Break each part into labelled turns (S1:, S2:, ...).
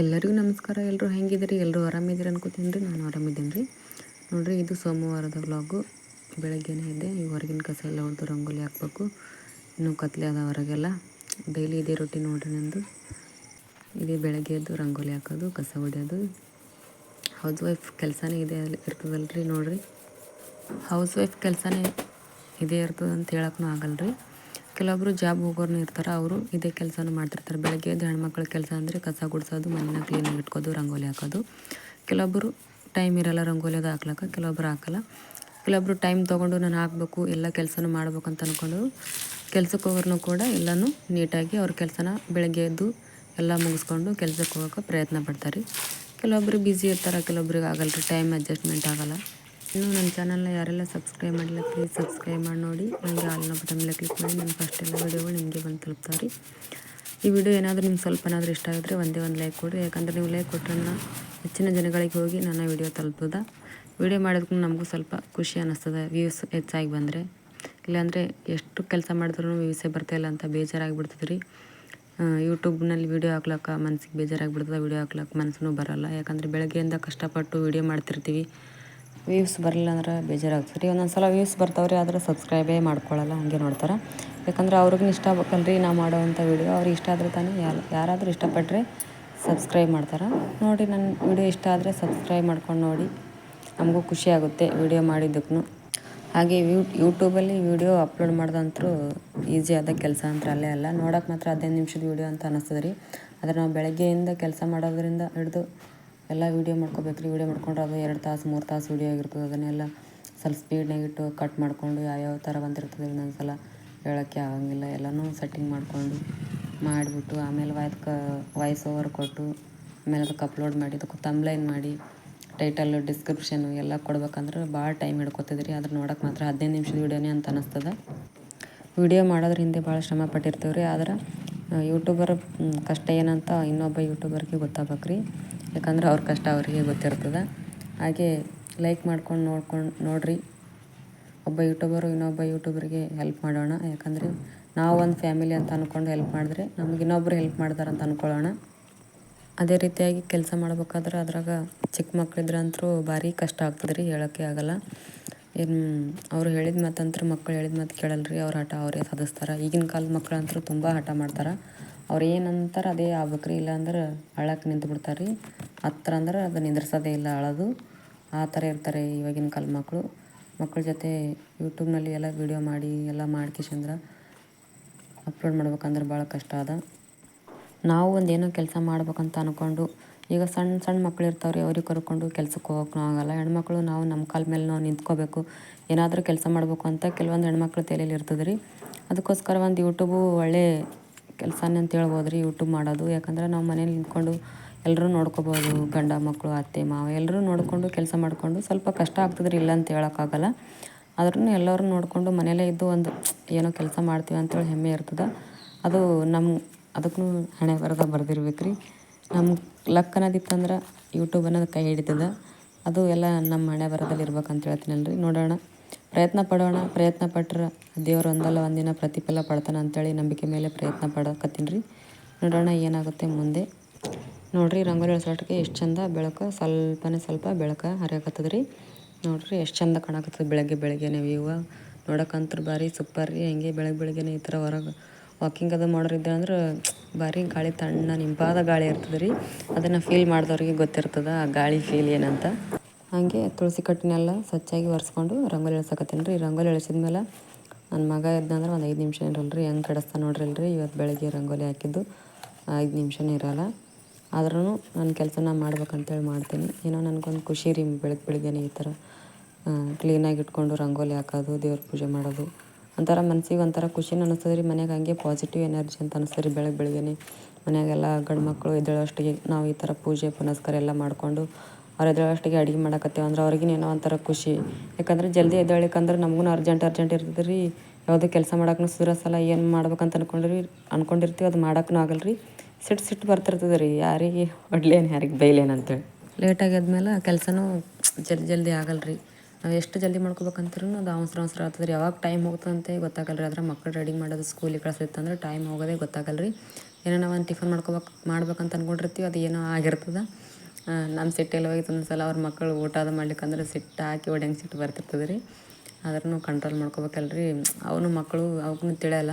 S1: ಎಲ್ಲರಿಗೂ ನಮಸ್ಕಾರ. ಎಲ್ಲರೂ ಹೆಂಗಿದ್ದೀರಿ? ಎಲ್ಲರೂ ಆರಾಮಿದ್ದೀರಿ ಅನ್ಕೋತೀನಿ ರೀ. ನಾನು ಆರಾಮಿದ್ದೀನಿ ರೀ. ನೋಡಿರಿ, ಇದು ಸೋಮವಾರದ ವ್ಲಾಗು ಬೆಳಗ್ಗೆನೇ ಇದೆ. ಈ ಹೊರಗಿನ ಕಸ ಎಲ್ಲ ಹೊಡೆದು ರಂಗೋಲಿ ಹಾಕ್ಬೇಕು. ಇನ್ನೂ ಕತ್ಲೆ ಅದ ಹೊರಗೆಲ್ಲ. ಡೈಲಿ ಇದೇ ರೊಟ್ಟಿ ನೋಡಿರಿ ನಂದು. ಇದೇ ಬೆಳಗ್ಗೆ ಎದ್ದು ರಂಗೋಲಿ ಹಾಕೋದು, ಕಸ ಹೊಡೆಯೋದು. ಹೌಸ್ ವೈಫ್ ಕೆಲಸನೇ ಇದೆ ಇರ್ತದಲ್ರಿ ನೋಡಿರಿ. ಹೌಸ್ ವೈಫ್ ಕೆಲಸನೇ ಇದೇ ಇರ್ತದೆ ಅಂತ ಹೇಳೋಕ್ಕೂ ಆಗಲ್ಲ ಕೆಲವೊಬ್ಬರು ಜಾಬ್ ಹೋಗೋರ್ನು ಇರ್ತಾರೆ, ಅವರು ಇದೇ ಕೆಲಸನೂ ಮಾಡ್ತಿರ್ತಾರೆ. ಬೆಳಗ್ಗೆ ಎದ್ದು ಹೆಣ್ಮಕ್ಳ ಕೆಲಸ ಅಂದರೆ ಕಸ ಗುಡಿಸೋದು ಮನೆಯ ಕ್ಲೀನಾಗಿ ಇಟ್ಕೋದು, ರಂಗೋಲಿ ಹಾಕೋದು. ಕೆಲವೊಬ್ಬರು ಟೈಮ್ ಇರಲ್ಲ, ರಂಗೋಲಿ ಅದು ಹಾಕ್ಲಕ್ಕ, ಕೆಲವೊಬ್ರು ಹಾಕಲ್ಲ. ಕೆಲವೊಬ್ಬರು ಟೈಮ್ ತೊಗೊಂಡು ನಾನು ಹಾಕಬೇಕು, ಎಲ್ಲ ಕೆಲಸನೂ ಮಾಡ್ಬೇಕು ಅಂತ ಅಂದ್ಕೊಂಡು ಕೆಲ್ಸಕ್ಕೆ ಹೋಗೋರ್ನು ಕೂಡ ಎಲ್ಲನೂ ನೀಟಾಗಿ ಅವ್ರ ಕೆಲಸನ ಬೆಳಗ್ಗೆ ಎದ್ದು ಎಲ್ಲ ಮುಗಿಸ್ಕೊಂಡು ಕೆಲ್ಸಕ್ಕೆ ಹೋಗೋಕೆ ಪ್ರಯತ್ನ ಪಡ್ತಾರೆ. ಕೆಲವೊಬ್ರು ಬ್ಯುಸಿ ಇರ್ತಾರೆ, ಕೆಲವೊಬ್ರಿಗೆ ಆಗಲ್ಲ ರೀ ಟೈಮ್ ಅಡ್ಜಸ್ಟ್ಮೆಂಟ್ ಆಗಲ್ಲ. ಇನ್ನು ನನ್ನ ಚಾನಲ್ನ ಯಾರೆಲ್ಲ ಸಬ್ಸ್ಕ್ರೈಬ್ ಮಾಡಿಲ್ಲ ಪ್ಲೀಸ್ ಸಬ್ಸ್ಕ್ರೈಬ್ ಮಾಡಿ ನೋಡಿ. ನನಗೆ ಆಲ್ನ ಬಟನ್ ಮೇಲೆ ಕ್ಲಿಕ್ ಮಾಡಿ ನನ್ನ ಫಸ್ಟ್ ಎಲ್ಲ ವೀಡಿಯೋಗಳು ನಿಮಗೆ ಬಂದು ತಲುಪ್ತಾವೆ ರೀ. ಈ ವಿಡಿಯೋ ಏನಾದರೂ ನಿಮ್ಗೆ ಸ್ವಲ್ಪನಾದರೂ ಇಷ್ಟ ಆಗಿದ್ರೆ ಒಂದೇ ಒಂದು ಲೈಕ್ ಕೊಡಿರಿ. ಯಾಕಂದರೆ ನೀವು ಲೈಕ್ ಕೊಟ್ಟರೆ ಹೆಚ್ಚಿನ ಜನಗಳಿಗೆ ಹೋಗಿ ನನ್ನ ವಿಡಿಯೋ ತಲುಪದ ವಿಡಿಯೋ ಮಾಡೋದಕ್ಕೂ ನಮಗೂ ಸ್ವಲ್ಪ ಖುಷಿ ಅನ್ನಿಸ್ತದೆ ವ್ಯೂಸ್ ಹೆಚ್ಚಾಗಿ ಬಂದರೆ. ಇಲ್ಲಾಂದರೆ ಎಷ್ಟು ಕೆಲಸ ಮಾಡಿದ್ರೂ ವ್ಯೂಸೇ ಬರ್ತಾಯಿಲ್ಲ ಅಂತ ಬೇಜಾರಾಗಿಬಿಡ್ತದೆ ರೀ ಯೂಟ್ಯೂಬ್ನಲ್ಲಿ ವೀಡಿಯೋ ಹಾಕ್ಲಕ್ಕ ಮನಸ್ಸಿಗೆ ಬೇಜಾರಾಗಿಬಿಡ್ತದೆ ವೀಡಿಯೋ ಹಾಕ್ಲಕ್ಕ ಮನಸ್ಸೂ ಬರೋಲ್ಲ. ಯಾಕಂದರೆ ಬೆಳಗ್ಗೆಯಿಂದ ಕಷ್ಟಪಟ್ಟು ವೀಡಿಯೋ ಮಾಡ್ತಿರ್ತೀವಿ. ವ್ಯೂಸ್ ಬರಲಿಲ್ಲ ಅಂದ್ರೆ ಬೇಜಾರಾಗ್ತದೆ ರೀ ಒಂದೊಂದು ಸಲ ವ್ಯೂಸ್ ರೀ ಆದರೆ ಸಬ್ಸ್ಕ್ರೈಬೇ ಮಾಡ್ಕೊಳ್ಳಲ್ಲ, ಹಾಗೆ ನೋಡ್ತಾರೆ. ಯಾಕಂದ್ರೆ ಅವ್ರಿಗೂ ಇಷ್ಟ ಆಗ್ಬೇಕಲ್ರಿ ನಾವು ಮಾಡೋವಂಥ ವೀಡಿಯೋ. ಅವ್ರಿಗೆ ಇಷ್ಟ ಆದರೆ ತಾನೇ ಯಾರು, ಯಾರಾದರೂ ಇಷ್ಟಪಟ್ಟರೆ ಸಬ್ಸ್ಕ್ರೈಬ್ ಮಾಡ್ತಾರೆ. ನೋಡಿ, ನನ್ನ ವೀಡಿಯೋ ಇಷ್ಟ ಆದರೆ ಸಬ್ಸ್ಕ್ರೈಬ್ ಮಾಡ್ಕೊಂಡು ನೋಡಿ. ನಮಗೂ ಖುಷಿ ಆಗುತ್ತೆ ವೀಡಿಯೋ ಮಾಡಿದ್ದಕ್ಕೂ. ಹಾಗೆ ಯೂ, ಯೂಟ್ಯೂಬಲ್ಲಿ ವೀಡಿಯೋ ಅಪ್ಲೋಡ್ ಮಾಡೋದಂತರೂ ಈಸಿ ಆದ ಕೆಲಸ ಅಂತ ಅಲ್ಲೇ ಅಲ್ಲ. ನೋಡೋಕೆ ಮಾತ್ರ ಹದಿನೈದು ನಿಮಿಷದ ವೀಡಿಯೋ ಅಂತ ಅನ್ನಿಸ್ತದೆ ರೀ. ಆದರೆ ನಾವು ಬೆಳಗ್ಗೆಯಿಂದ ಕೆಲಸ ಮಾಡೋದ್ರಿಂದ ಹಿಡಿದು ಎಲ್ಲ ವೀಡಿಯೋ ಮಾಡ್ಕೋಬೇಕು ರೀ ವೀಡಿಯೋ ಮಾಡ್ಕೊಂಡ್ರೆ ಅದು ಎರಡು ತಾಸು, ಮೂರು ತಾಸು ವೀಡಿಯೋ ಆಗಿರ್ತದೆ. ಅದನ್ನೆಲ್ಲ ಸ್ವಲ್ಪ ಸ್ಪೀಡ್ನಾಗಿಟ್ಟು ಕಟ್ ಮಾಡಿಕೊಂಡು ಯಾವ್ಯಾವ ಥರ ಬಂದಿರ್ತದೆ ಇನ್ನೊಂದು ಸಲ ಹೇಳೋಕ್ಕೆ ಆಗಂಗಿಲ್ಲ. ಎಲ್ಲನೂ ಸೆಟ್ಟಿಂಗ್ ಮಾಡಿಕೊಂಡು ಮಾಡಿಬಿಟ್ಟು ಆಮೇಲೆ ವಾಯ್ಕ ವಾಯ್ಸ್ ಓವರ್ ಕೊಟ್ಟು ಆಮೇಲೆ ಅದಕ್ಕೆ ಅಪ್ಲೋಡ್ ಮಾಡಿ, ಅದಕ್ಕೆ ತಂಬ್ಲೈನ್ ಮಾಡಿ ಟೈಟಲ್ಲು ಡಿಸ್ಕ್ರಿಪ್ಷನು ಎಲ್ಲ ಕೊಡ್ಬೇಕಂದ್ರೆ ಭಾಳ ಟೈಮ್ ಹಿಡ್ಕೊತದೆ ರೀ ಅದ್ರ ನೋಡೋಕೆ ಮಾತ್ರ ಹದಿನೈದು ನಿಮಿಷದ ವೀಡಿಯೋನೇ ಅಂತ ಅನ್ನಿಸ್ತದೆ ವೀಡಿಯೋ ಮಾಡೋದ್ರ ಹಿಂದೆ ಭಾಳ ಶ್ರಮ ಪಟ್ಟಿರ್ತೀವಿ ರೀ ಆದ್ರೆ ಯೂಟ್ಯೂಬರ್ ಕಷ್ಟ ಏನಂತ ಇನ್ನೊಬ್ಬ ಯೂಟ್ಯೂಬರ್ಗೆ ಗೊತ್ತಾಗ್ಬೇಕು ರೀ ಯಾಕಂದ್ರೆ ಅವ್ರ ಕಷ್ಟ ಅವರಿಗೆ ಗೊತ್ತಿರ್ತದೆ. ಹಾಗೆ ಲೈಕ್ ಮಾಡ್ಕೊಂಡು ನೋಡ್ಕೊಂಡು ನೋಡಿರಿ. ಒಬ್ಬ ಯೂಟ್ಯೂಬರು ಇನ್ನೊಬ್ಬ ಯೂಟ್ಯೂಬರಿಗೆ ಹೆಲ್ಪ್ ಮಾಡೋಣ. ಯಾಕಂದರೆ ನಾವು ಒಂದು ಫ್ಯಾಮಿಲಿ ಅಂತ ಅಂದ್ಕೊಂಡು ಹೆಲ್ಪ್ ಮಾಡಿದ್ರೆ ನಮ್ಗೆ ಇನ್ನೊಬ್ರು ಹೆಲ್ಪ್ ಮಾಡ್ತಾರೆ ಅಂತ ಅಂದ್ಕೊಳ್ಳೋಣ ಅದೇ ರೀತಿಯಾಗಿ ಕೆಲಸ ಮಾಡ್ಬೇಕಾದ್ರೆ ಅದ್ರಾಗ ಚಿಕ್ಕ ಮಕ್ಳಿದ್ರಂತೂ ಭಾರಿ ಕಷ್ಟ ಆಗ್ತದೆ ರೀ ಹೇಳೋಕ್ಕೆ ಆಗಲ್ಲ. ಏನು ಅವ್ರು ಹೇಳಿದ ಮಾತಂತ್ರ ಮಕ್ಕಳು ಹೇಳಿದ ಮಾತು ಕೇಳಲ್ಲ ಅವ್ರ ಹಠ ಅವರೇ ಸಾಧಿಸ್ತಾರೆ. ಈಗಿನ ಕಾಲದ ಮಕ್ಕಳು ಅಂತೂ ತುಂಬ ಹಠ ಮಾಡ್ತಾರೆ. ಅವ್ರು ಏನಂತಾರೆ ಅದೇ ಆಗ್ಬೇಕು ರೀ ಇಲ್ಲಾಂದ್ರೆ ಅಳಕ್ಕೆ ನಿಂತು ಬಿಡ್ತಾರೆ ರೀ ಹತ್ರ ಅಂದ್ರೆ ಅದು ನಿಂದ್ರಿಸೋದೇ ಇಲ್ಲ, ಅಳೋದು. ಆ ಥರ ಇರ್ತಾರೆ ಇವಾಗಿನ ಕಾಲ ಮಕ್ಕಳು ಮಕ್ಕಳ ಜೊತೆ ಯೂಟ್ಯೂಬ್ನಲ್ಲಿ ಎಲ್ಲ ವೀಡಿಯೋ ಮಾಡಿ, ಎಲ್ಲ ಮಾಡ್ಕಿಸಂದ್ರೆ ಅಪ್ಲೋಡ್ ಮಾಡ್ಬೇಕಂದ್ರೆ ಭಾಳ ಕಷ್ಟ ಅದ. ನಾವು ಒಂದು ಏನೋ ಕೆಲಸ ಮಾಡ್ಬೇಕಂತ ಅಂದ್ಕೊಂಡು ಈಗ ಸಣ್ಣ ಸಣ್ಣ ಮಕ್ಕಳು ಇರ್ತಾವ್ರಿ, ಅವ್ರಿಗೆ ಕರ್ಕೊಂಡು ಕೆಲ್ಸಕ್ಕೆ ಹೋಗೋಕ್ಕೂ ಆಗಲ್ಲ. ಹೆಣ್ಮಕ್ಳು ನಾವು ನಮ್ಮ ಕಾಲ ಮೇಲೆ ನಾವು ನಿಂತ್ಕೋಬೇಕು. ಏನಾದರೂ ಕೆಲಸ ಮಾಡಬೇಕು ಅಂತ ಕೆಲವೊಂದು ಹೆಣ್ಮಕ್ಳು ತಲೆಯಲ್ಲಿ ಇರ್ತದೆ ರೀ ಅದಕ್ಕೋಸ್ಕರ ಒಂದು ಯೂಟ್ಯೂಬು ಒಳ್ಳೆ ಕೆಲಸನೇ ಅಂತ ಹೇಳ್ಬೋದು ರೀ ಯೂಟ್ಯೂಬ್ ಮಾಡೋದು. ಯಾಕಂದ್ರೆ ನಾವು ಮನೇಲಿ ನಿಂತ್ಕೊಂಡು ಎಲ್ಲರೂ ನೋಡ್ಕೋಬೋದು, ಗಂಡ ಮಕ್ಕಳು ಅತ್ತೆ, ಮಾವ ಎಲ್ಲರೂ ನೋಡಿಕೊಂಡು ಕೆಲಸ ಮಾಡಿಕೊಂಡು ಸ್ವಲ್ಪ ಕಷ್ಟ ಆಗ್ತಿದ್ರೆ ಇಲ್ಲ ಅಂತ ಹೇಳೋಕ್ಕಾಗಲ್ಲ. ಆದ್ರೂ ಎಲ್ಲರೂ ನೋಡಿಕೊಂಡು ಮನೆಯಲ್ಲೇ ಇದ್ದು ಒಂದು ಏನೋ ಕೆಲಸ ಮಾಡ್ತೀವಿ ಅಂತೇಳಿ ಹೆಮ್ಮೆ ಇರ್ತದೆ. ಅದು ನಮ್ಮ ಅದಕ್ಕೂ ಹಣೆ ಬರದ ಬರ್ದಿರ್ಬೇಕು ರೀ ನಮ್ಮ ಲಕ್ ಅನ್ನೋದಿತ್ತಂದ್ರೆ ಯೂಟ್ಯೂಬ್ ಅನ್ನೋದು ಕೈ ಹಿಡಿತದೆ. ಅದು ಎಲ್ಲ ನಮ್ಮ ಹಣೆ ಬರದಲ್ಲಿ ಇರ್ಬೇಕಂತ ಹೇಳ್ತೀನಲ್ರಿ ನೋಡೋಣ. ಪ್ರಯತ್ನ ಪಡೋಣ. ಪ್ರಯತ್ನ ಪಟ್ರೆ ದೇವರು ಒಂದಲ್ಲ ಒಂದಿನ ಪ್ರತಿಫಲ ಪಡ್ತಾನೆ ಅಂತೇಳಿ ನಂಬಿಕೆ ಮೇಲೆ ಪ್ರಯತ್ನ ಪಡಕತ್ತೀನಿ ರೀ ನೋಡೋಣ ಏನಾಗುತ್ತೆ ಮುಂದೆ. ನೋಡಿರಿ ರಂಗೋಲಿ ಇಳಿಸೋಟಿಗೆ ಎಷ್ಟು ಚಂದ ಬೆಳಕು. ಸ್ವಲ್ಪನೇ ಸ್ವಲ್ಪ ಬೆಳಕು ಹರಿಯಾಕತ್ತದ ರೀ ನೋಡಿರಿ ಎಷ್ಟು ಚಂದ ಕಾಣಕತ್ತದ ಬೆಳಗ್ಗೆ ಬೆಳಗ್ಗೆನೇ ವ್ಯೂವ ನೋಡೋಕಂತ್ರ ಭಾರಿ ಸೂಪರ್ ರೀ. ಹೆಂಗೆ ಬೆಳಗ್ಗೆ ಬೆಳಗ್ಗೆನೇ ಈ ಥರ ಹೊರಗೆ ವಾಕಿಂಗ್ ಅದು ಮಾಡೋರಿದ್ದೆ ಅಂದ್ರೆ ಭಾರಿ ಗಾಳಿ ತಣ್ಣ ನಿಂಪಾದ ಗಾಳಿ ಇರ್ತದೆ ರೀ ಅದನ್ನು ಫೀಲ್ ಮಾಡಿದವ್ರಿಗೆ ಗೊತ್ತಿರ್ತದೆ ಆ ಗಾಳಿ ಫೀಲ್ ಏನಂತ. ಹಾಗೆ ತುಳಸಿ ಕಟ್ಟಿನೆಲ್ಲ ಸ್ವಚ್ಛಾಗಿ ಒರೆಸ್ಕೊಂಡು ರಂಗೋಲಿ ಎಳ್ಸಕತ್ತೀನಿ ರೀ. ರಂಗೋಲಿ ಇಳಿಸಿದ್ಮೇಲೆ ನನ್ನ ಮಗ ಇದ್ದಂದ್ರೆ ಒಂದು ಐದು ನಿಮಿಷ ಇರಲ್ಲ ರೀ ಹೆಂಗೆ ಕಡಿಸ್ತಾ ನೋಡ್ರಿ ಇವತ್ತು ಬೆಳಗ್ಗೆ ರಂಗೋಲಿ ಹಾಕಿದ್ದು ಐದು ನಿಮಿಷನೇ ಇರೋಲ್ಲ. ಆದ್ರೂ ನನ್ನ ಕೆಲಸನ ಮಾಡ್ಬೇಕಂತೇಳಿ ಮಾಡ್ತೀನಿ. ಏನೋ ನನಗೊಂದು ಖುಷಿ ರೀ ಬೆಳಗ್ಗೆ ಬೆಳಗ್ಗೆನೇ ಈ ಥರ ಕ್ಲೀನಾಗಿ ಇಟ್ಕೊಂಡು ರಂಗೋಲಿ ಹಾಕೋದು, ದೇವ್ರ ಪೂಜೆ ಮಾಡೋದು. ಒಂಥರ ಮನ್ಸಿಗೆ ಒಂಥರ ಖುಷಿನ ಅನ್ನಿಸ್ತದೆ ರೀ, ಮನೆಯಾಗ ಹಂಗೆ ಪಾಸಿಟಿವ್ ಎನರ್ಜಿ ಅಂತ ಅನಿಸ್ತದೆ ರೀ ಬೆಳಗ್ಗೆ ಬೆಳಗ್ಗೆನೇ. ಮನೆಯಾಗೆಲ್ಲ ಗಂಡು ಮಕ್ಕಳು ಎದ್ದೇಳೋಷ್ಟಿಗೆ ನಾವು ಈ ಥರ ಪೂಜೆ, ಪುನಸ್ಕಾರ ಎಲ್ಲ ಮಾಡಿಕೊಂಡು ಅವ್ರು ಎದ್ದೇಳೋಷ್ಟಿಗೆ ಅಡುಗೆ ಮಾಡಕತ್ತೇವೆ ಅಂದ್ರೆ ಅವ್ರಿಗೂ ಏನೋ ಒಂಥರ ಖುಷಿ. ಯಾಕಂದ್ರೆ ಜಲ್ದಿ ಎದ್ದೇಳಿಕಂದ್ರೆ ನಮಗೂ ಅರ್ಜೆಂಟ್ ಅರ್ಜೆಂಟ್ ಇರ್ತದೆ ರೀ. ಯಾವುದೇ ಕೆಲಸ ಮಾಡೋಕ್ಕೂ ಸುರಸಲ್ಲ ಏನು ಮಾಡ್ಬೇಕಂತ ಅಂದ್ಕೊಂಡ್ರಿ ಅಂದ್ಕೊಂಡಿರ್ತೀವಿ ಅದು ಮಾಡೋಕ್ಕೂ ಆಗಲ್ಲ ರೀ ಸಿಟ್ಟು ಸಿಟ್ಟು ಬರ್ತಿರ್ತದೆ ರೀ. ಯಾರಿಗೆ ಹೊಡ್ಲೇನು ಯಾರಿಗೆ ಬೈಲೇನು ಅಂತೇಳಿ. ಲೇಟಾಗಿ ಆದ್ಮೇಲೆ ಕೆಲಸನೂ ಜಲ್ದಿ ಜಲ್ದಿ ಆಗಲ್ಲ ರೀ. ನಾವು ಎಷ್ಟು ಜಲ್ದಿ ಮಾಡ್ಕೋಬೇಕಂತ್ರೂ ಅದು ಅವಸರ ಅವಸರ ಆಗ್ತದೆ ರೀ. ಯಾವಾಗ ಟೈಮ್ ಹೋಗ್ತದಂತೆ ಗೊತ್ತಾಗಲ್ಲ ರೀ. ಅದ್ರ ಮಕ್ಕಳು ರೆಡಿ ಮಾಡೋದು ಸ್ಕೂಲಿಗೆ ಕಳ್ಸಿತ್ತಂದ್ರೆ ಟೈಮ್ ಹೋಗೋದೇ ಗೊತ್ತಾಗಲ್ಲ ರೀ. ಏನೋ ಒಂದು ಟಿಫನ್ ಮಾಡ್ಕೋಬೇಕು, ಮಾಡ್ಬೇಕಂತ ಅಂದ್ಕೊಂಡಿರ್ತೀವಿ ಅದು ಏನೋ ಆಗಿರ್ತದೆ. ನಮ್ಮ ಸಿಟ್ಟೆಲ್ಲ ಹೋಗಿತ್ತು ಒಂದು ಸಲ ಅವ್ರ ಮಕ್ಕಳು ಊಟ ಅದು ಮಾಡ್ಲಿಕ್ಕಂದ್ರೆ ಸಿಟ್ಟು ಹಾಕಿ ಒಡೆಯಂಗೆ ಸಿಟ್ಟು ಬರ್ತಿರ್ತದೆ ರೀ. ಅದನ್ನು ಕಂಟ್ರೋಲ್ ಮಾಡ್ಕೋಬೇಕಲ್ರಿ ಅವನು ಮಕ್ಕಳು ಅವಕ್ಕೂ ತಿಳಿಯಲ್ಲ.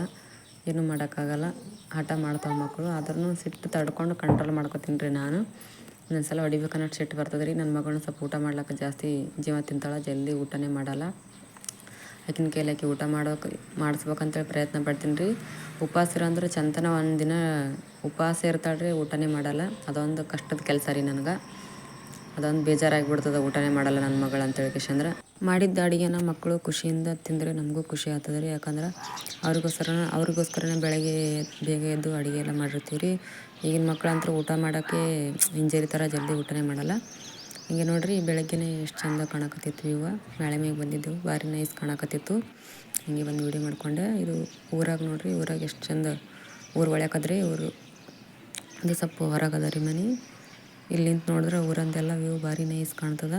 S1: ಏನೂ ಮಾಡೋಕ್ಕಾಗಲ್ಲ. ಹಠ ಮಾಡ್ತಾವೆ ಮಕ್ಕಳು. ಆದ್ರೂ ಸಿಟ್ಟು ತಡ್ಕೊಂಡು ಕಂಟ್ರೋಲ್ ಮಾಡ್ಕೊತೀನಿ ರೀ ನಾನು. ಒಂದೊಂದು ಸಲ ಹೊಡಿಬೇಕನ್ನೋದು ಸಿಟ್ಟು ಬರ್ತದೆ ರೀ. ನನ್ನ ಮಗಳನ್ನ ಸ್ವಲ್ಪ ಊಟ ಮಾಡ್ಲಿಕ್ಕೆ ಜಾಸ್ತಿ ಜೀವ ತಿಂತಾಳೆ, ಜಲ್ದಿ ಊಟನೇ ಮಾಡಲ್ಲ. ಆಕಿನ ಕೈಲಿ ಆಕಿ ಊಟ ಮಾಡೋಕೆ ಮಾಡಿಸ್ಬೇಕಂತೇಳಿ ಪ್ರಯತ್ನ ಪಡ್ತೀನಿ ರೀ. ಉಪವಾಸ ಇರೋಂದ್ರೆ ಚಂತನ ಒಂದು ದಿನ ಉಪವಾಸ ಇರ್ತಾಳೆ ರೀ, ಊಟನೇ ಮಾಡಲ್ಲ. ಅದೊಂದು ಕಷ್ಟದ ಕೆಲಸ ರೀ ನನಗೆ. ಅದೊಂದು ಬೇಜಾರಾಗಿಬಿಡ್ತದೆ, ಊಟನೇ ಮಾಡಲ್ಲ ನನ್ನ ಮಗಳು ಕಿಶಂದ್ರೆ. ಮಾಡಿದ್ದ ಅಡುಗೆನ ಮಕ್ಕಳು ಖುಷಿಯಿಂದ ತಿಂದರೆ ನಮಗೂ ಖುಷಿ ಆಗ್ತದೆ ರೀ ಯಾಕಂದ್ರೆ ಅವ್ರಿಗೋಸ್ಕರ ಅವ್ರಿಗೋಸ್ಕರನೇ ಬೆಳಗ್ಗೆ ಬೇಗ ಎದ್ದು ಅಡುಗೆ ಎಲ್ಲ ಮಾಡಿರ್ತೀವಿ ರೀ. ಈಗಿನ ಮಕ್ಳಂತೂ ಊಟ ಮಾಡೋಕ್ಕೆ ಹಿಂಜರಿ ಥರ ಜಲ್ದಿ ಊಟನೇ ಮಾಡಲ್ಲ. ಹಿಂಗೆ ನೋಡಿರಿ ಬೆಳಗ್ಗೆನೇ ಎಷ್ಟು ಚಂದ ಕಾಣಕತ್ತಿತ್ತು ಇವ. ಮೇಳೆ ಮೇಗೆ ಬಂದಿದ್ದೆವು ಭಾರಿ ನೈಸ್ ಕಾಣಕತ್ತಿತ್ತು. ಹಿಂಗೆ ಬಂದು ವೀಡಿಯೋ ಮಾಡ್ಕೊಂಡೆ. ಇದು ಊರಾಗ ನೋಡ್ರಿ, ಊರಾಗ ಎಷ್ಟು ಚಂದ ಊರು ಒಳ್ಯಾಕದ್ರಿ. ಊರು ಅದು ಸ್ವಲ್ಪ ಹೊರಗದ ರೀ ಮನೆ. ಇಲ್ಲಿ ನಿಂತು ನೋಡಿದ್ರೆ ಊರಂದೆಲ್ಲ ವ್ಯೂ ಭಾರಿ ನೈಸ್ ಕಾಣ್ತದ.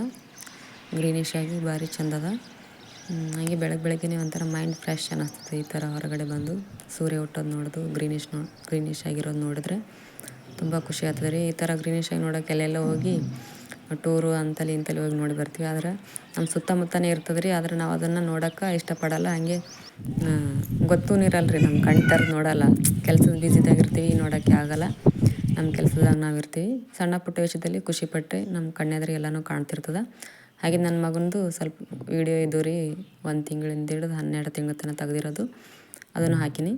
S1: ಗ್ರೀನಿಶ್ ಆಗಿ ಭಾರಿ ಚಂದದ. ಹಾಗೆ ಬೆಳಗ್ಗೆ ಬೆಳಗ್ಗೆನೇ ಒಂಥರ ಮೈಂಡ್ ಫ್ರೆಶ್ ಅನ್ನಿಸ್ತದೆ ಈ ಥರ ಹೊರಗಡೆ ಬಂದು. ಸೂರ್ಯ ಹುಟ್ಟೋದು ನೋಡೋದು ಗ್ರೀನಿಶ್ ನೋ ಗ್ರೀನಿಶ್ ಆಗಿರೋದು ನೋಡಿದ್ರೆ ತುಂಬ ಖುಷಿ ಆಗ್ತದೆ. ರೀ, ಈ ಥರ ಗ್ರೀನಿಶ್ ಆಗಿ ನೋಡೋಕೆ ಎಲ್ಲೆಲ್ಲ ಹೋಗಿ ಟೂರು ಅಂತಲ್ಲಿ ಇಂತಲ್ಲಿ ಹೋಗಿ ನೋಡಿ ಬರ್ತೀವಿ. ಆದ್ರೆ ನಮ್ಮ ಸುತ್ತಮುತ್ತನೇ ಇರ್ತದೆ ರೀ, ಆದ್ರೆ ನಾವು ಅದನ್ನು ನೋಡೋಕೆ ಇಷ್ಟಪಡಲ್ಲ. ಹಂಗೆ ಗೊತ್ತೂ ಇರಲ್ಲ ರೀ ನಮ್ಮ ಕಣ್ ತರ ನೋಡಲ್ಲ. ಕೆಲಸದ ಬ್ಯುಸಿದಾಗ ನೋಡೋಕ್ಕೆ ಆಗಲ್ಲ. ನಮ್ಮ ಕೆಲಸದಾಗ ನಾವು ಇರ್ತೀವಿ. ಸಣ್ಣ ಪುಟ್ಟ ವಿಷಯದಲ್ಲಿ ಖುಷಿಪಟ್ಟೆ ನಮ್ಮ ಕಣ್ಣೆದ್ರೆ ಎಲ್ಲನೂ ಕಾಣ್ತಿರ್ತದೆ. ಹಾಗೆ ನನ್ನ ಮಗನದು ಸ್ವಲ್ಪ ವೀಡಿಯೋ ಇದು ರೀ ಒಂದು ತಿಂಗಳಿಂದ ಹಿಡಿದು ಹನ್ನೆರಡು ತಿಂಗಳ ತನಕ ತೆಗೆದಿರೋದು. ಅದನ್ನು ಹಾಕಿನಿ.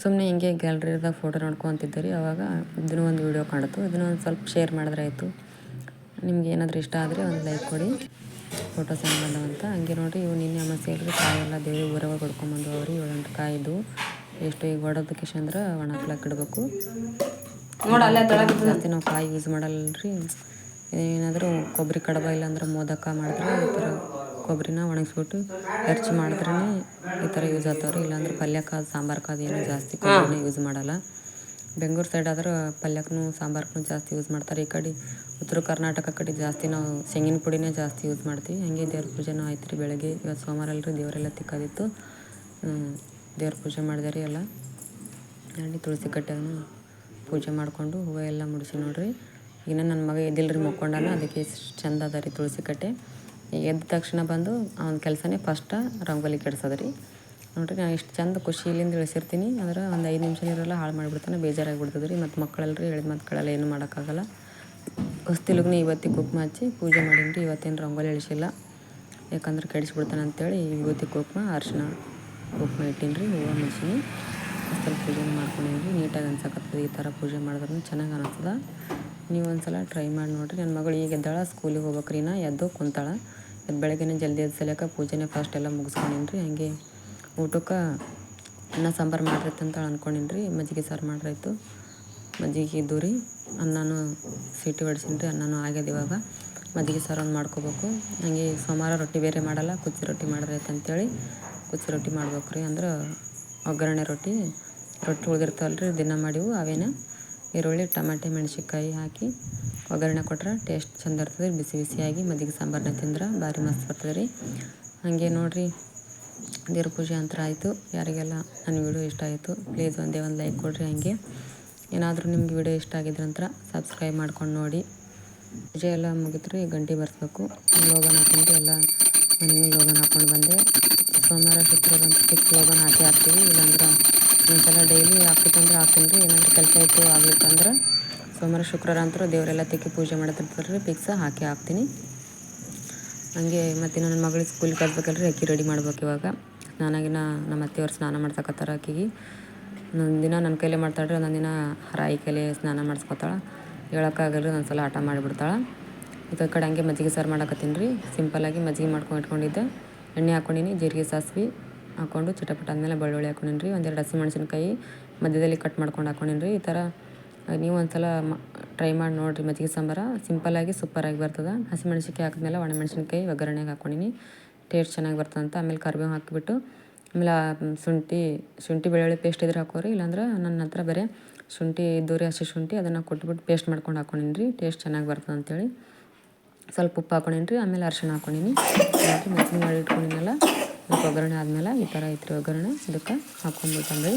S1: ಸುಮ್ಮನೆ ಹಿಂಗೆ ಗ್ಯಾಲ್ರಿದಾಗ ಫೋಟೋ ನೋಡ್ಕೊತಿದ್ದೆ ರೀ ಅವಾಗ ಇದನ್ನು ಒಂದು ವೀಡಿಯೋ ಕಾಣಿತು. ಇದನ್ನು ಒಂದು ಸ್ವಲ್ಪ ಶೇರ್ ಮಾಡಿದ್ರೆ ಆಯಿತು. ನಿಮ್ಗೆ ಏನಾದರೂ ಇಷ್ಟ ಆದರೆ ಒಂದು ಲೈಕ್ ಕೊಡಿ. ಫೋಟೋ ಸೆಂಡ್ ಅಂತ ಹಂಗೆ ನೋಡಿರಿ ಇವು ನಿನ್ನೆ ಅಮ್ಮ ಅಲ್ರಿ. ಕಾಯಿ ಎಲ್ಲ ದೇವ್ರಿಗೆ ಊರಾಗ ಹೊಡ್ಕೊಂಬಂದು ಅವ್ರಿ ಏಳೆಂಟು ಕಾಯಿ ಇದ್ವು. ಎಷ್ಟು ಈಗ ಒಡೋದಕ್ಕೆ ಅಂದ್ರೆ ಒಣಕ್ಲಾಕ್ ಇಡಬೇಕು. ಜಾಸ್ತಿ ನಾವು ಕಾಯಿ ಯೂಸ್ ಮಾಡಲ್ಲರಿ ಏನಾದರೂ ಕೊಬ್ಬರಿ ಕಡಬ ಇಲ್ಲಾಂದ್ರೆ ಮೋದಕ ಮಾಡಿದ್ರೆ ಈ ಥರ ಕೊಬ್ಬರಿನ ಒಣಗಿಸ್ಬಿಟ್ಟು ಖರ್ಚು ಮಾಡಿದ್ರೇ ಈ ಥರ ಯೂಸ್ ಆಗ್ತಾವ್ರಿ. ಇಲ್ಲಾಂದ್ರೆ ಪಲ್ಯಕ್ಕೆ ಸಾಂಬಾರ್ಗೆ ಏನೂ ಜಾಸ್ತಿ ಕೊಬ್ಬರಿನ ಯೂಸ್ ಮಾಡಲ್ಲ. ಬೆಂಗಳೂರು ಸೈಡ್ ಆದ್ರೆ ಪಲ್ಯಕ್ಕೂ, ಸಾಂಬಾರ್ಗೂ ಜಾಸ್ತಿ ಯೂಸ್ ಮಾಡ್ತಾರೆ. ಈ ಕಡೆ ಉತ್ತರ ಕರ್ನಾಟಕ ಕಡೆ ಜಾಸ್ತಿ ನಾವು ಶೇಂಗಿನ ಪುಡಿನೇ ಜಾಸ್ತಿ ಯೂಸ್ ಮಾಡ್ತೀವಿ. ಹಂಗೆ ದೇವ್ರ ಪೂಜೆನೂ ಆಯ್ತು ರೀ ಬೆಳಗ್ಗೆ. ಇವತ್ತು ಸೋಮವಾರ ಅಲ್ರಿ ದೇವರೆಲ್ಲ ತಿಕ್ಕೋದಿತ್ತು. ದೇವ್ರ ಪೂಜೆ ಮಾಡಿದೆ ರೀ ಎಲ್ಲ. ಅಲ್ಲಿ ತುಳಸಿ ಕಟ್ಟೆಯನ್ನು ಪೂಜೆ ಮಾಡಿಕೊಂಡು ಹೂವು ಎಲ್ಲ ಮುಡಿಸಿ ನೋಡ್ರಿ. ಇನ್ನು ನನ್ನ ಮಗ ಎದ್ದಿಲ್ರಿ ಮಕ್ಕೊಂಡಾನ ಅದಕ್ಕೆ ಎಷ್ಟು ಚಂದ ಅದ ರೀ ತುಳಸಿ ಕಟ್ಟೆ ಎದ್ದ ತಕ್ಷಣ ಬಂದು ಅವನ ಕೆಲಸನೇ ಫಸ್ಟ ರಂಗೋಲಿ ಕೆಡ್ಸೋದು ರೀ ನೋಡ್ರಿ, ನಾನು ಇಷ್ಟು ಚಂದ ಖುಷಿಲಿಂದ ಇಳಿಸಿರ್ತೀನಿ. ಅಂದ್ರೆ ಒಂದು ಐದು ನಿಮಿಷ ಇರೋಲ್ಲ ಹಾಳು ಮಾಡಿಬಿಡ್ತಾನೆ ಬೇಜಾರಾಗಿಬಿಡ್ತದೆ ರೀ ಮತ್ತು ಮಕ್ಕಳಲ್ರಿ ಹೇಳಿದ ಮಾತುಗಳೆಲ್ಲ ಏನು ಮಾಡೋಕ್ಕಾಗಲ್ಲ. ಹೊಸ್ತಿಲುಗ್ನ ಇವತ್ತಿಗೆ ಕುಕ್ಮ ಹಚ್ಚಿ ಪೂಜೆ ಮಾಡೀನಿ ಇವತ್ತೇನು ರಂಗೋಲಿ ಇಳಿಸಿಲ್ಲ ಯಾಕಂದ್ರೆ ಕೆಡಿಸ್ಬಿಡ್ತಾನೆ ಅಂತೇಳಿ ಇವತ್ತಿ ಕುಕ್ಮ ಅರ್ಶಿನ ಕುಕ್ಮ ಇಟ್ಟೀನಿ ರೀ ಹೂವು ಮುಡ್ಸೀನಿ ಸ್ವಲ್ಪ ಪೂಜೆ ನೀಟಾಗಿ ಅನ್ಸಕತ್ತದ ಈ ಥರ ಪೂಜೆ ಮಾಡಿದ್ರೂ ಚೆನ್ನಾಗಿ ಅನಿಸ್ತದ ನೀವು ಒಂದ್ಸಲ ಟ್ರೈ ಮಾಡಿ ನೋಡಿರಿ. ನನ್ನ ಮಗಳು ಈಗ ಎದ್ದಾಳ ಸ್ಕೂಲಿಗೆ ಹೋಗ್ಬೇಕ್ರಿ ನಾ, ಎದ್ದು ಕುಂತಾಳ. ಎದ್ದು ಬೆಳಗ್ಗೆನೇ ಜಲ್ದಿ ಎದ್ದು ಸಲಕ ಪೂಜೆನೇ ಫಸ್ಟ್ ಎಲ್ಲ ಮುಗಿಸ್ಕೊಂಡೀನಿ ರೀ ಹಂಗೆ ಊಟಕ್ಕೆ ಅನ್ನ, ಸಾಂಬಾರು ಮಾಡಿರತ್ತೆ ಅಂದ್ಕೊಂಡಿನ್ರಿ ಮಜ್ಜಿಗೆ, ಸಾರು ಮಾಡ್ರಾಯ್ತು. ಮಜ್ಜಿಗೆ ಇದ್ದು ರೀ ಅನ್ನನೂ ಸಿಟಿ ಹೊಡ್ಸಿನ್ರಿ. ಅನ್ನನೂ ಆಗ್ಯದ ಇವಾಗ. ಮಜ್ಜಿಗೆ, ಸಾರು ಒಂದು ಮಾಡ್ಕೋಬೇಕು. ಹಂಗೆ ಸೋಮವಾರ ರೊಟ್ಟಿ ಬೇರೆ ಮಾಡಲ್ಲ, ಕುಚ್ಚಿ ರೊಟ್ಟಿ ಮಾಡ್ರಾಯ್ತು ಅಂತೇಳಿ ಕುಚ್ಚಿ ರೊಟ್ಟಿ ಮಾಡ್ಬೇಕು ರೀ ಅಂದ್ರೆ ಒಗ್ಗರಣೆ ರೊಟ್ಟಿ. ರೊಟ್ಟಿ ಉಳಿದಿರ್ತಾವಲ್ಲ ದಿನ ಮಾಡಿವು, ಅವೇನ. ಈರುಳ್ಳಿ, ಟಮಾಟೆ, ಮೆಣಸಿನ್ಕಾಯಿ ಹಾಕಿ ಒಗ್ಗರಣೆ ಕೊಟ್ರೆ ಟೇಸ್ಟ್ ಚಂದ ಇರ್ತದೆ. ಬಿಸಿ ಬಿಸಿಯಾಗಿ ಮದಿಗೆ ಸಾಂಬಾರನ್ನ ತಿಂದ್ರೆ ಭಾರಿ ಮಸ್ತ್ ಬರ್ತದೆ ರೀ. ಹಾಗೆ ನೋಡಿರಿ ದೇವ್ರ ಪೂಜೆ ಅಂತರ ಆಯಿತು. ಯಾರಿಗೆಲ್ಲ ನನ್ನ ವಿಡಿಯೋ ಇಷ್ಟ ಆಯಿತು ಪ್ಲೀಸ್ ಒಂದೇ ಒಂದು ಲೈಕ್ ಕೊಡಿರಿ ಹಂಗೆ. ಏನಾದರೂ ನಿಮ್ಗೆ ವಿಡಿಯೋ ಇಷ್ಟ ಆಗಿದ್ರೆ ನಂತರ ಸಬ್ಸ್ಕ್ರೈಬ್ ಮಾಡ್ಕೊಂಡು ನೋಡಿ. ಪೂಜೆ ಎಲ್ಲ ಮುಗಿತು ರೀ, ಗಂಟೆ ಬರ್ಸ್ಬೇಕು. ಲೋಗನ್ ಹಾಕೊಂಡು, ಎಲ್ಲ ಮನೆಗೆ ಲೋಗನ್ ಹಾಕ್ಕೊಂಡು ಬಂದೆ. ಸೋಮವಾರ, ಶುಕ್ರವಾರ ಅಂತ ಫಿಕ್ಸ್ ಲೋಗನ್ ಹಾಕಿ ಹಾಕ್ತೀವಿ. ಇಲ್ಲಾಂದ್ರೆ ಒಂದ್ಸಲ ಡೈಲಿ ಹಾಕ್ತಿತ್ತಂದ್ರೆ ಹಾಕ್ತೀನಿ ರೀ. ಏನಾದರೂ ಕೆಲಸ ಇತ್ತು ಆಗ್ಲಿಕ್ಕಂದ್ರೆ ಸೋಮವಾರ, ಶುಕ್ರವಾರ ಅಂತೂ ದೇವರೆಲ್ಲ ತಿಕ್ಕಿ ಪೂಜೆ ಮಾಡತ್ತಿರ್ತಾರೆ ರೀ. ಫಿಕ್ಸ್ ಹಾಕಿ ಹಾಕ್ತೀನಿ. ಹಂಗೆ ಮತ್ತು ನನ್ನ ಮಗಳಿಗೆ ಸ್ಕೂಲಿಗೆ ಕಳಿಸ್ಬೇಕಲ್ರಿ ಅಕ್ಕಿ ರೆಡಿ ಮಾಡ್ಬೇಕು ಇವಾಗ. ಸ್ನಾನಾಗಿನ ನಮ್ಮ ಅತ್ತೆಯವ್ರು ಸ್ನಾನ ಮಾಡ್ಸಕತ್ತಾರ ಅಕ್ಕಿಗೆ. ಒಂದೊಂದು ದಿನ ನನ್ನ ಕೈಲೇ ಮಾಡ್ತಾಳೆ ರೀ, ಒಂದೊಂದು ದಿನ ಹರಾಯಿ ಕೈಲೇ ಸ್ನಾನ ಮಾಡ್ಸ್ಕೊತಾಳೆ. ಹೇಳೋಕ್ಕಾಗಲ್ಲ ರೀ ಒಂದು ಸಲ ಆಟ ಮಾಡಿಬಿಡ್ತಾಳೆ. ಈ ಕಡೆ ಹಂಗೆ ಮಜ್ಜಿಗೆ ಸಾರು ಮಾಡಕತ್ತೀನಿ ರೀ. ಸಿಂಪಲ್ಲಾಗಿ ಮಜ್ಜಿಗೆ ಮಾಡ್ಕೊಂಡು ಇಟ್ಕೊಂಡಿದ್ದೆ. ಎಣ್ಣೆ ಹಾಕ್ಕೊಂಡಿನಿ ಜೀರಿಗೆ ಸಾಸಿವೆ. ಹಾಕ್ಕೊಂಡು ಚಿಟಪಟ ಆದಮೇಲೆ ಬೆಳ್ಳುಳ್ಳಿ ಹಾಕೊಂಡಿನಿ ಒಂದೆರಡು ಹಸಿಮೆಣ್ಸಿನ್ಕಾಯಿ ಮಧ್ಯದಲ್ಲಿ ಕಟ್ ಮಾಡ್ಕೊಂಡು ಹಾಕೊಂಡಿನಿ ಈ ಥರ ನೀವು ಒಂದ್ಸಲ ಮ ಟ್ರೈ ಮಾಡಿ ನೋಡಿರಿ ಮಜ್ಜಿಗೆ ಸಾಂಬಾರ. ಸಿಂಪಲ್ಲಾಗಿ ಸೂಪರಾಗಿ ಬರ್ತದೆ. ಹಸಿಮೆಣ್ಸಿನ್ಕಾಯಿ ಹಾಕಿದ್ಮೇಲೆ ಒಣಮೆಣ್ಸಿನ್ಕಾಯಿ ಒಗ್ಗರಣೆಗೆ ಹಾಕೊಂಡಿನಿ. ಟೇಸ್ಟ್ ಚೆನ್ನಾಗಿ ಬರ್ತದೆ ಅಂತ ಆಮೇಲೆ ಕರ್ಬೇವು ಹಾಕಿಬಿಟ್ಟು, ಆಮೇಲೆ ಶುಂಠಿ ಶುಂಠಿ ಬೆಳ್ಳುಳ್ಳಿ ಪೇಸ್ಟ್ ಇದ್ರೆ ಹಾಕೋರಿ. ಇಲ್ಲಾಂದ್ರೆ ನನ್ನ ಹತ್ರ ಬೇರೆ ಶುಂಠಿ ದೂರಿ ರೀ ಹಸಿ ಶುಂಠಿ ಅದನ್ನು ಕೊಟ್ಬಿಟ್ಟು ಪೇಸ್ಟ್ ಮಾಡ್ಕೊಂಡು ಹಾಕೊಂಡಿನಿ ರೀ ಟೇಸ್ಟ್ ಚೆನ್ನಾಗಿ ಬರ್ತದೆ ಅಂತೇಳಿ. ಸ್ವಲ್ಪ ಉಪ್ಪು ಹಾಕೊಂಡಿನಿ ರೀ ಆಮೇಲೆ ಅರಿಶಿಣ ಹಾಕೊಂಡಿನಿ. ಮಜ್ಜಿಗೆ ಮಾಡಿ ಇಟ್ಕೊಂಡಿನಲ್ಲ. ಅದಕ್ಕೆ ಒಗ್ಗರಣೆ ಆದಮೇಲೆ ಈ ಥರ ಐತ್ರಿ ಒಗ್ಗರಣೆ ಇದಕ್ಕೆ ಹಾಕ್ಕೊಂಡ್ಬಿಟ್ಟಂದ್ರಿ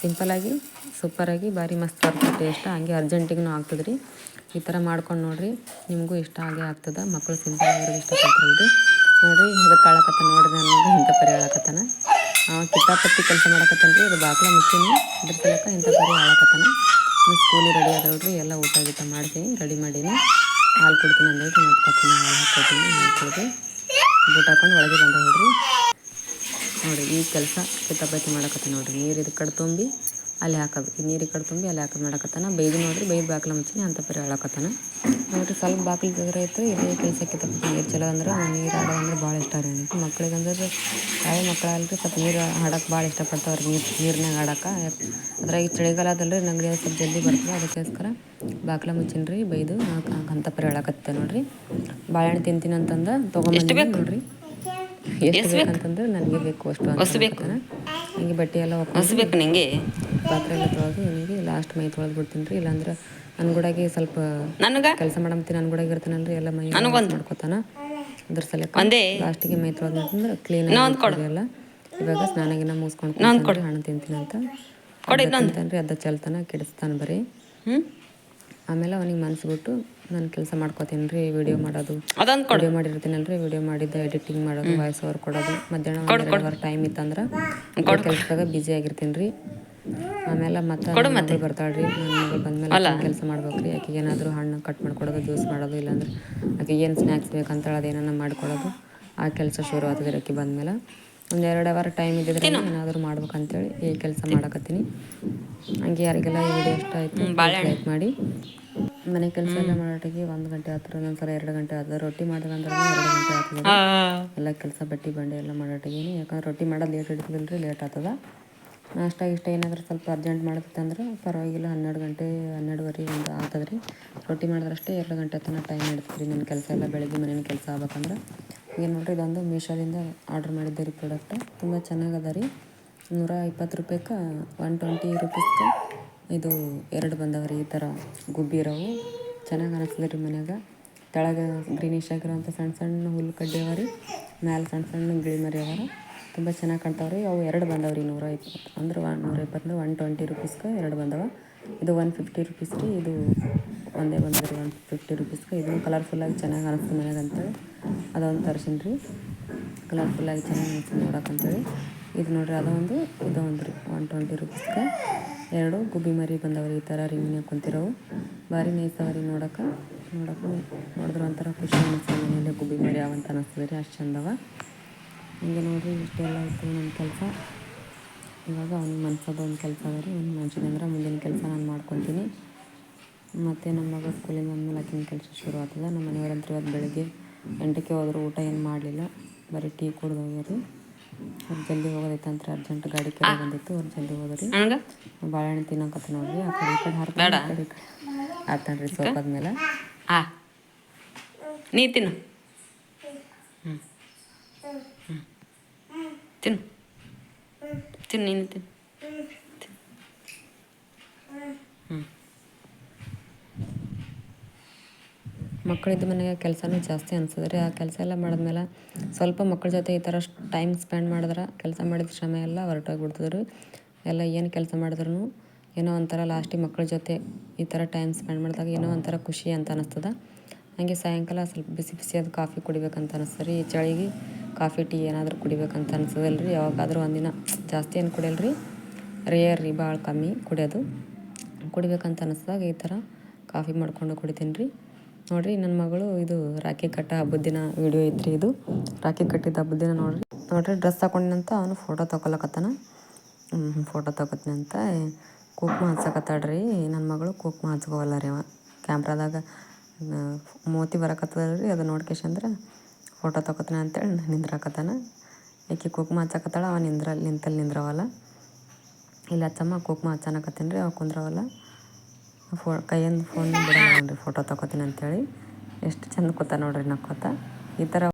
S1: ಸಿಂಪಲಾಗಿ ಸೂಪರಾಗಿ ಭಾರಿ ಮಸ್ತ್ ಬರ್ತದೆ ಟೇಸ್ಟ್ ಹಂಗೆ ಅರ್ಜೆಂಟಿಗೂ ಆಗ್ತದ್ರಿ. ಈ ಥರ ಮಾಡ್ಕೊಂಡು ನೋಡಿರಿ. ನಿಮಗೂ ಇಷ್ಟ ಆಗೇ ಆಗ್ತದೆ. ಮಕ್ಕಳು ಸಿಂಪಲ್ ಆಗಿರೋದು ಇಷ್ಟಪಡ್ತಾರಲ್ರಿ ನೋಡಿರಿ ಅದಕ್ಕೆ ಕಾಳಕತ್ತ ನೋಡ್ರಿ ಅನ್ನೋದು ಇಂಥ ಪರಿ ಹೇಳಕತ್ತಾನ ಕಿತ್ತಾಪತ್ತಿ ಕೆಲಸ ಮಾಡಕತ್ತನ್ರಿ. ಅದು ಬಾಕ್ಲ ಮುಚ್ಚಿನಿ. ಅದ್ರ ಸಲಕ ಇಂಥ ಪರಿ ಆಳಕತ್ತಾನ ಸ್ಕೂಲಿಗೆ ರೆಡಿ ಆದ್ರಲ್ರಿ ಎಲ್ಲ ಊಟ ಗೀಟ ಮಾಡ್ತೀನಿ ರೆಡಿ ಮಾಡೀನಿ. ಹಾಲು ಕೊಡ್ತೀನಿ ಅಂದ್ರೆ ಮತ್ತು ಕಪ್ಪಿನ ಹಾಲು ಹಾಕ್ಕೊಡ್ತೀನಿ ಹಾಲು ಕೊಡ್ತೀನಿ ಬೂಟ್ ಹಾಕೊಂಡು ಒಳಗೆ ಬಂದ ನೋಡ್ರಿ ನೋಡಿ ಈ ಕೆಲಸ ಕಿತ್ತಾಪತ್ತಿ ಮಾಡಕತ್ತ ನೋಡ್ರಿ. ನೀರು ಇದು ಕಡೆ ತುಂಬಿ ಅಲ್ಲಿ ಹಾಕೋದು. ಈ ನೀರು ಈ ಕಡೆ ತುಂಬಿ ಅಲ್ಲಿ ಹಾಕೋದು ಮಾಡಕತ್ತಾನ. ಬೈದು ನೋಡಿರಿ ಬೈದು ಬಾಕ್ಲ ಮುಚ್ಚಿನಿ ಅಂತ ಪರಿ ಹೇಳಕತ್ತಾನ. ನೋಡ್ರಿ ಸ್ವಲ್ಪ ಬಾಗಿಲು ತೆಗ್ರೆ ಆಯ್ತು ಇದೇ ಕೆಲಸ ಕಿತ್ತಾಪತ್ತಿ ನೀರು ಚಲೋ ಅಂದ್ರೆ ನೀರು ಆಡೋ ಅಂದ್ರೆ ಭಾಳ ಇಷ್ಟ ರೀ ಮಕ್ಳಿಗೆ ಅಂದ್ರೆ ಹಳೆ ಮಕ್ಳು ಅಲ್ರಿ ಸ್ವಲ್ಪ ನೀರು ಆಡೋಕೆ ಭಾಳ ಇಷ್ಟಪಡ್ತಾವ್ರಿ ನೀರು ನೀರಿನಾಗ ಆಡೋಕೆ ಅದ್ರಾಗ ಈ ಚಳಿಗಾಲ ಅದಲ್ರಿ ನಂಗೆ ಸ್ವಲ್ಪ ಜಲ್ದಿ ಬರ್ತದೆ ಅದಕ್ಕೋಸ್ಕರ ಬಾಕ್ಲ ಮುಚ್ಚಿನಿ ರೀ ಬೈದು ಅಂತ ಪರಿ ಹೇಳಕತ್ತೆ ನೋಡಿರಿ. ಬಾಳೆಹಣ್ಣು ತಿಂತೀನಿ ಅಂತಂದು ತೊಗೊಂಬಂದು ನೋಡ್ರಿ. ಎಷ್ಟು ಬೇಕಂತಂದ್ರೆ ನನಗೆ ಬೇಕು ಅಷ್ಟು ಅಂತ ಬೇಕು ಹಂಗೆ ಬಟ್ಟೆ ಎಲ್ಲ
S2: ಹೊಸಬೇಕು ನಿಂಗೆ.
S1: ಪಾತ್ರೆ ಎಲ್ಲ ತೊಳೆದು ನನಗೆ ಲಾಸ್ಟ್ ಮೈ ತೊಳೆದು ಬಿಡ್ತೀನಿ ರೀ. ಇಲ್ಲಾಂದ್ರೆ ನನ್ನ ಗುಡಾಗಿ ಸ್ವಲ್ಪ
S2: ನನಗೆ?
S1: ಕೆಲಸ ಮಾಡಂತೀನಿ ನನ್ನ ಗುಡಾಗಿ ಇರ್ತಾನಲ್ರಿ ಎಲ್ಲ ಮೈ ಮಾಡ್ಕೋತಾನ. ಅದ್ರ ಸಲಕ
S2: ಒಂದೇ?
S1: ಲಾಸ್ಟಿಗೆ ಮೈ ತೊಳೆದು ಅಂತಂದ್ರೆ ಕ್ಲೀನ್ ಎಲ್ಲ ಇವಾಗ ಸ್ನಾನಗಿನ ಮುಗಿಸ್ಕೊಂಡು ಹಣ್ಣು ತಿಂತೀನಿ ಅಂತ. ತಿಂತಾನ್ರಿ ಅದ ಚೆಲ್ತಾನ ಕೆಡಿಸ್ತಾನೆ ಬರೀ. ಆಮೇಲೆ ಅವನಿಗೆ ಮನ್ಸು ಬಿಟ್ಟು ನಾನು ಕೆಲಸ ಮಾಡ್ಕೋತೀನಿ ರೀ ವಿಡಿಯೋ ಮಾಡೋದು.
S2: ಅದೊಂದು
S1: ವಿಡಿಯೋ ಮಾಡಿರ್ತೀನಲ್ರಿ ವಿಡಿಯೋ ಮಾಡಿದ್ದು ಎಡಿಟಿಂಗ್ ಮಾಡೋದು ವಾಯ್ಸ್ ಓವರ್ ಕೊಡೋದು. ಮಧ್ಯಾಹ್ನ ಒಂದು ಅವರ್ ಟೈಮ್ ಇತ್ತಂದ್ರೆ ಕೆಲಸದಾಗ ಬ್ಯುಸಿ ಆಗಿರ್ತೀನಿ ರೀ. ಆಮೇಲೆ ಮತ್ತೆ ಮಗಳು ಬರ್ತಾಳ್ರಿ ನನ್ನ ಮಗಳು ಬಂದ್ಮೇಲೆ ಕೆಲಸ ಮಾಡ್ಬೇಕು ರೀ. ಆಕೆಗೆ ಏನಾದರೂ ಹಣ್ಣು ಕಟ್ ಮಾಡ್ಕೊಡೋದು ಜ್ಯೂಸ್ ಮಾಡೋದು ಇಲ್ಲಾಂದ್ರೆ ಆಕೆ ಏನು ಸ್ನ್ಯಾಕ್ಸ್ ಬೇಕಂತ ಅದೇನ ಮಾಡ್ಕೊಡೋದು. ಆ ಕೆಲಸ ಶುರು ಆಗ್ತದೆ ಆಕೆ ಬಂದಮೇಲೆ. ಒಂದು ಎರಡು ಅವರ್ ಟೈಮ್ ಇದ್ದಿದ್ರೆ ಏನಾದರೂ ಮಾಡ್ಬೇಕಂತೇಳಿ ಈ ಕೆಲಸ ಮಾಡಕತ್ತೀನಿ. ಹಂಗೆ ಯಾರಿಗೆಲ್ಲ ಈ ವಿಡಿಯೋ ಇಷ್ಟ ಆಯಿತು ಲೈಕ್ ಮಾಡಿ. ಮನೆ ಕೆಲಸ ಎಲ್ಲ ಮಾಡೋಟಿಗೆ ಒಂದು ಗಂಟೆ ಆತರ ಒಂದೊಂದ್ಸಲ ಎರಡು ಗಂಟೆ ಆದ ರೊಟ್ಟಿ ಮಾಡಿದ್ರೆ ಎರಡು ಗಂಟೆ ಆಗ್ತದೆ ಎಲ್ಲ ಕೆಲಸ ಬಟ್ಟಿ ಬಂಡೆ ಎಲ್ಲ ಮಾಡೋಟಿಗೆ ಯಾಕಂದ್ರೆ ರೊಟ್ಟಿ ಮಾಡೋದು ಲೇಟ್ ಹಿಡಿತದಲ್ಲ ರೀ ಲೇಟ್ ಆಗ್ತದ ನಾಷ್ಟ ಇಷ್ಟ ಏನಾದರೂ ಸ್ವಲ್ಪ ಅರ್ಜೆಂಟ್ ಮಾಡ್ತಿತ್ತಂದ್ರೆ ಪರವಾಗಿಲ್ಲ ಹನ್ನೆರಡು ಗಂಟೆ ಹನ್ನೆರಡುವರೆ ಒಂದು ಆಗ್ತದೆ ರೀ ರೊಟ್ಟಿ ಮಾಡಿದ್ರಷ್ಟೇ ಎರಡು ಗಂಟೆ ತನಕ ಟೈಮ್ ಇಡ್ತೀರಿ ರೀ ನನ್ನ ಕೆಲಸ ಎಲ್ಲ ಬೆಳಗ್ಗೆ ಮನೇನ ಕೆಲಸ ಆಗ್ಬೇಕಂದ್ರೆ. ಏನು ನೋಡ್ರಿ ಇದೊಂದು ಮೀಶೋದಿಂದ ಆರ್ಡ್ರ್ ಮಾಡಿದ್ದೆ ರೀ ಪ್ರಾಡಕ್ಟ್ ತುಂಬ ಚೆನ್ನಾಗದ ರೀ. ನೂರ ಇಪ್ಪತ್ತು ರೂಪಾಯ್ಗೆ ಒನ್ ಟ್ವೆಂಟಿ ರುಪೀಸ್ಗೆ ಇದು ಎರಡು ಬಂದವರು ಈ ಥರ ಗುಬ್ಬಿ ಇರೋವು. ಚೆನ್ನಾಗಿ ಅನಿಸ್ತದೆ ರೀ ಮನ್ಯಾಗ. ಕೆಳಗೆ ಗ್ರೀನಿಶ್ ಆಗಿರೋಂಥ ಸಣ್ಣ ಸಣ್ಣ ಹುಲ್ಲು ಕಡ್ಡಿ ಅವ ರೀ. ಮ್ಯಾಲೆ ಸಣ್ಣ ಸಣ್ಣ ಗಿಳಿ ಮರಿ ಅವ ತುಂಬ ಚೆನ್ನಾಗಿ ಕಾಣ್ತಾವ್ರಿ ಅವು ಎರಡು ಬಂದವ ರೀ ನೂರ ಇಪ್ಪತ್ತು ಅಂದ್ರೆ ಒನ್ ನೂರ ಇಪ್ಪತ್ತು ಒನ್ ಟ್ವೆಂಟಿ ರುಪೀಸ್ಗೆ ಎರಡು ಬಂದವ. ಇದು ಒನ್ ಫಿಫ್ಟಿ ರುಪೀಸ್ ರೀ. ಇದು ಒಂದೇ ಬಂದದ ರೀ ಒನ್ ಫಿಫ್ಟಿ ರುಪೀಸ್ಗೆ ಇದು ಕಲರ್ಫುಲ್ಲಾಗಿ ಚೆನ್ನಾಗಿ ಅನಿಸ್ತದೆ ಮನೆಯಾಗ ಅಂತೇಳಿ. ಅದೊಂದು ತರ್ಸೀನಿ ರೀ. ಕಲರ್ಫುಲ್ಲಾಗಿ ಚೆನ್ನಾಗಿ ಅನಿಸ್ತದೆ ನೋಡೋಕಂತೇಳಿ ಇದು ನೋಡ್ರಿ ಅದೊಂದು, ಇದೊಂದು ರೀ ಒನ್ ಟ್ವೆಂಟಿ ರುಪೀಸ್ಗೆ ಎರಡು, ಗುಬ್ಬಿ ಮರಿ ಬಂದವ್ರಿ ಈ ಥರ ರಿಂಗಿನ ಕುಂತಿರೋವು ಭಾರಿ ನೈಸವ ರೀ ನೋಡೋಕೆ ನೋಡಿದ್ರು ಒಂಥರ ಖುಷಿ ಅನಿಸ್ತದೆ ಮನೇಲಿ ಗುಬ್ಬಿ ಮರಿ ಅವಂತ ಅನ್ನಿಸ್ತದೆ ರೀ ಅಷ್ಟು ಚಂದವ ಹಿಂಗೆ ನೋಡಿರಿ, ಇಷ್ಟೆಲ್ಲ ಇತ್ತು ನನ್ನ ಕೆಲಸ. ಇವಾಗ ಅವ್ನಿಗೆ ಮನ್ಸದ ಒಂದು ಕೆಲಸ ಅದ ರೀ. ಅವ್ನು ಮನ್ಸಿದಂದ್ರೆ ಮುಂದಿನ ಕೆಲಸ ನಾನು ಮಾಡ್ಕೊತೀನಿ ಮತ್ತು ನಮ್ಮ ಮಗ ಸ್ಕೂಲಿಂದ ಆದಮೇಲೆ ಆಕಿನ ಕೆಲಸ ಶುರು ಆಗ್ತದೆ. ನಮ್ಮ ಮನೆಯವರಂತೂ ಇವತ್ತು ಬೆಳಗ್ಗೆ ಎಂಟಕ್ಕೆ ಹೋದ್ರು ಊಟ ಏನು ಮಾಡಲಿಲ್ಲ. ಬರೀ ಟೀ ಕುಡ್ದು ಹೋಗ್ಯಾರಿ. ಅವ್ರು ಜಲ್ದಿ ಅಂತ ಅರ್ಜೆಂಟ್ ಗಾಡಿ ಕಡೆ ಬಂದಿತ್ತು ಅವ್ರು ಜಲ್ದಿ ಹೋದ್ರಿ. ಬಾಳೆಹಣ್ಣು ತಿನ್ನಕತ್ತ ನೋಡ್ರಿ ಆ ಕಡೆ ಈ ಕಡೆ ಹಾರ್ತಾನೆ ಆ ಕಡೆ ಸೋಪಾದ್ಮೇಲೆ
S2: ಆ. ನೀ ತಿನ್ನು. ಹ್ಞೂ ಹ್ಞೂ ತಿನ್ನು. ತಿನ್ನು ನೀನು ತಿನ್ನು. ಹ್ಞೂ
S1: ಮಕ್ಕಳಿದ್ದ ಮನೆಗೆ ಕೆಲಸನೂ ಜಾಸ್ತಿ ಅನ್ಸದೆ ರೀ ಆ ಕೆಲಸ ಎಲ್ಲ ಮಾಡಿದ್ಮೇಲೆ ಸ್ವಲ್ಪ ಮಕ್ಕಳ ಜೊತೆ ಈ ಥರ ಟೈಮ್ ಸ್ಪೆಂಡ್ ಮಾಡಿದ್ರೆ ಕೆಲಸ ಮಾಡಿದ ಶ್ರಮ ಎಲ್ಲ ಹೊರಟೋಗ್ಬಿಡ್ತದೆ ಎಲ್ಲ ಏನು ಕೆಲಸ ಮಾಡಿದ್ರು ಏನೋ ಒಂಥರ ಲಾಸ್ಟಿಗೆ ಮಕ್ಕಳ ಜೊತೆ ಈ ಥರ ಟೈಮ್ ಸ್ಪೆಂಡ್ ಮಾಡಿದಾಗ ಏನೋ ಒಂಥರ ಖುಷಿ ಅಂತ ಅನ್ನಿಸ್ತದೆ ಹಾಗೆ ಸಾಯಂಕಾಲ ಸ್ವಲ್ಪ ಬಿಸಿ ಬಿಸಿಯಾದ ಕಾಫಿ ಕುಡಿಬೇಕಂತ ಅನ್ನಿಸ್ತದೆ ರೀ ಈ ಚಳಿಗೆ ಕಾಫಿ, ಟೀ ಏನಾದರೂ ಕುಡಿಬೇಕಂತ ಅನ್ನಿಸ್ತದಲ್ಲ ರೀ ಯಾವಾಗಾದರೂ ಒಂದಿನ ಜಾಸ್ತಿ ಏನು ಕುಡಿಯಲ್ಲ ರೀ ರೇರ್ ರೀ, ಭಾಳ ಕಮ್ಮಿ ಕುಡಿಯೋದು. ಕುಡಿಬೇಕಂತ ಅನ್ನಿಸ್ದಾಗ ಈ ಥರ ಕಾಫಿ ಮಾಡ್ಕೊಂಡು ಕುಡಿತೀನಿ ರೀ ನೋಡಿರಿ ನನ್ನ ಮಗಳು ಇದು ರಾಖಿ ಕಟ್ಟ ಹಬ್ಬದ ದಿನ ವಿಡಿಯೋ ಐತ್ರಿ ಇದು. ರಾಖಿ ಕಟ್ಟಿದ ಹಬ್ಬದ ದಿನ ನೋಡ್ರಿ. ನೋಡ್ರಿ ಡ್ರೆಸ್ ಹಾಕೊಂಡಂತ ಅವನು ಫೋಟೋ ತೊಗೊಳಕತ್ತಾನ ಫೋಟೋ ತೊಗೋತೀನಿ ಅಂತ ಕುಕ್ಮ ಹಚ್ಚಕತ್ತಾಡ್ರಿ ನನ್ನ ಮಗಳು ಕುಕ್ಮ ಹಚ್ಕೋವಲ್ಲ ರೀ ಅವ. ಕ್ಯಾಮ್ರಾದಾಗ ಮೋತಿ ಬರಕತ್ತದಲ್ರಿ, ಅದು ನೋಡ್ಕೇಶಂದ್ರೆ ಫೋಟೋ ತೊಗೋತೀನಿ ಅಂತೇಳಿ ನಿಂದ್ರಾಕತ್ತಾನ. ಯಾಕೆ ಕುಕ್ಮ ಹಚ್ಚಕತ್ತಾಳ, ಅವ ನಿಂದ್ರ ನಿಂತಲ್ಲಿ ನಿಂದ್ರವಲ್ಲ. ಇಲ್ಲ, ಅಚ್ಚಮ್ಮ ಕುಕ್ಮ ಹಚ್ಚನಕತ್ತೀನಿ ರೀ ಅವ ಕುಂದ್ರವಲ್ಲ. ಫೋ, ಕೈಯಿಂದ ಫೋನ್ ಬಿಡಲ್ಲ ನೋಡ್ರಿ ಫೋಟೋ ತೊಗೋತೀನಿ ಅಂತೇಳಿ. ಎಷ್ಟು ಚಂದ ಕೂತ ನೋಡ್ರಿ ನಕ್ಕೋತ. ಈ ಥರ